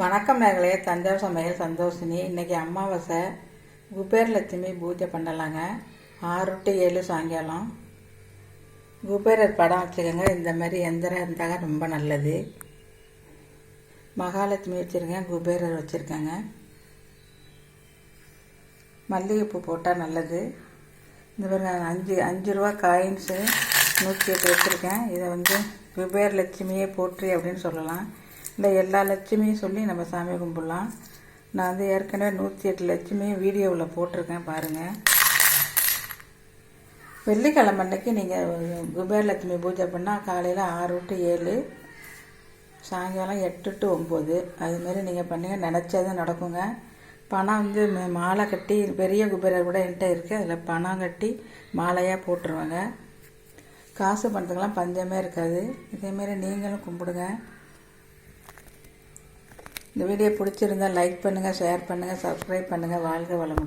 வணக்கம் நேர்களே தஞ்சாவூர் சமையல் சந்தோஷினி. இன்னைக்கு அமாவாசை. குபேரலட்சுமி பூஜை பண்ணலாங்க. ஆறு டு ஏழு சாயங்காலம். குபேரர் படம் வச்சுக்கோங்க இந்த மாதிரி எந்திரம் இருந்தாங்க ரொம்ப நல்லது. மகாலட்சுமி வச்சுருக்கேன் குபேரர் வச்சுருக்கேங்க. மல்லிகைப்பூ போட்டால் நல்லது. இந்த மாதிரி அஞ்சு அஞ்சு ரூபா காயின்ஸு நூற்றி எட்டு வச்சுருக்கேன். இதை வந்து குபேர் லட்சுமியே போற்றி அப்படின்னு சொல்லலாம். இந்த எல்லா லட்சுமியும் சொல்லி நம்ம சாமி கும்பிடலாம். நான் வந்து ஏற்கனவே நூற்றி எட்டு லட்சுமியும் வீடியோவில் போட்டிருக்கேன் பாருங்கள் வெள்ளிக்கிழமை அன்னைக்கு நீங்கள் குபேரலட்சுமி பூஜை பண்ணால் காலையில் ஆறு டு ஏழு சாயங்காலம் எட்டு டு ஒம்பது அதுமாரி நீங்கள் பண்ணுங்க நினச்சது நடக்குங்க. பணம் வந்து மாலை கட்டி பெரிய குபேரர் கூட என்கிட்ட இருக்குது அதில் பணம் கட்டி மாலையாக போட்டுருவாங்க. காசு பணத்துக்கெல்லாம் பஞ்சமே இருக்காது. இதேமாரி நீங்களும் கும்பிடுங்க. இந்த வீடியோ பிடிச்சிருந்தா லைக் பண்ணுங்கள் ஷேர் பண்ணுங்கள் சப்ஸ்கிரைப் பண்ணுங்கள் வாழ்க வளமுடன்.